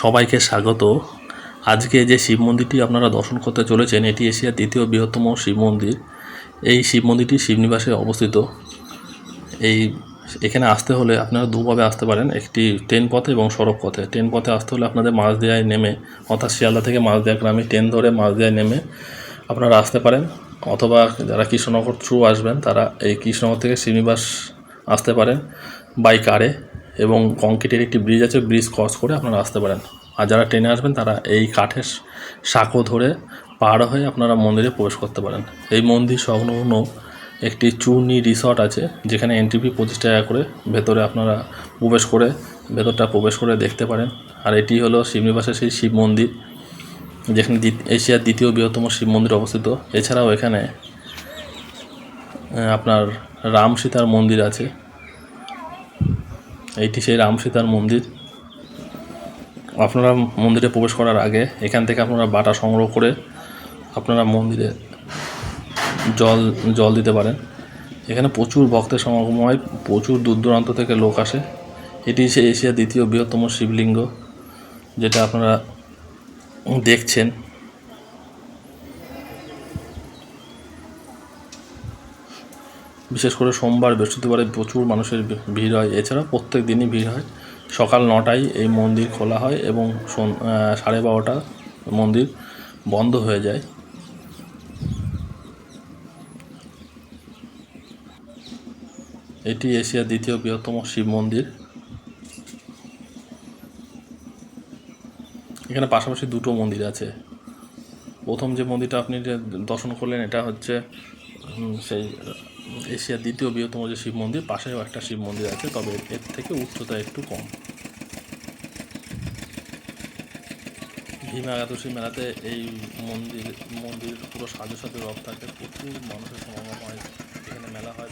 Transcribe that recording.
সবাইকে স্বাগত। আজকে যে শিব মন্দিরটি আপনারা দর্শন করতে চলেছেন, এটি এশিয়ার দ্বিতীয় বৃহত্তম শিব মন্দির। এই শিব মন্দিরটি শিবনিবাসে অবস্থিত। এই এখানে আসতে হলে আপনারা দুভাবে আসতে পারেন, একটি ট্রেন পথে এবং সড়ক পথে। ট্রেন পথে আসতে হলে আপনাদের মাঝদিয়ায় নেমে, অর্থাৎ শিয়ালদা থেকে মাঝদিয়া গ্রামে ট্রেন ধরে মাঝদিয়ায় নেমে আপনারা আসতে পারেন। অথবা যারা কৃষ্ণনগর থ্রু আসবেন, তারা এই কৃষ্ণনগর থেকে শ্রীনিবাস আসতে পারেন বাই কারে এবং কংক্রিটের একটি ব্রিজ আছে ব্রিজ ক্রস করে আপনারা আসতে পারেন। আর যারা ট্রেনে আসবেন, তারা এই কাঠের সাঁকো ধরে পাহাড় হয়ে আপনারা মন্দিরে প্রবেশ করতে পারেন। এই মন্দির সংলগ্ন একটি চূর্ণি রিসর্ট আছে, যেখানে এন্ট্রি ফি পঁচিশ টাকা করে ভেতরে আপনারা প্রবেশ করে, ভেতরটা প্রবেশ করে দেখতে পারেন। আর এটি হলো শিবনিবাসের সেই শিব মন্দির, যেখানে এশিয়ার দ্বিতীয় বৃহত্তম শিব মন্দির অবস্থিত। এছাড়াও এখানে আপনার রাম সীতার মন্দির আছে। এইটি সেই রাম সীতার মন্দির। আপনারা মন্দিরে প্রবেশ করার আগে এখান থেকে আপনারা বাটা সংগ্রহ করে আপনারা মন্দিরে জল জল দিতে পারেন। এখানে প্রচুর ভক্তের সমাগম হয়, প্রচুর দূর দূরান্ত থেকে লোক আসে। এটি সেই এশিয়ার দ্বিতীয় বৃহত্তম শিবলিঙ্গ, যেটা আপনারা দেখছেন। বিশেষ করে সোমবার, বৃহস্পতিবারে প্রচুর মানুষের ভিড় হয়। এছাড়া প্রত্যেক দিনই ভিড় হয়। সকাল নটায় এই মন্দির খোলা হয় এবং সাড়ে বারোটা মন্দির বন্ধ হয়ে যায়। এটি এশিয়ার দ্বিতীয় বৃহত্তম শিব মন্দির। এখানে পাশাপাশি দুটো মন্দির আছে। প্রথম যে মন্দিরটা আপনি যে দর্শন করলেন, এটা হচ্ছে সেই এশিয়ার দ্বিতীয় বৃহত্তম যে শিব মন্দির, পাশেও একটা শিব মন্দির আছে, তবে এর থেকে উচ্চতা একটু কম। ভীমা একাদশী মেলাতে এই মন্দির মন্দির পুরো সাজু সাজু রথ থাকে, প্রচুর মানুষের সমাগম হয়, এখানে মেলা হয়।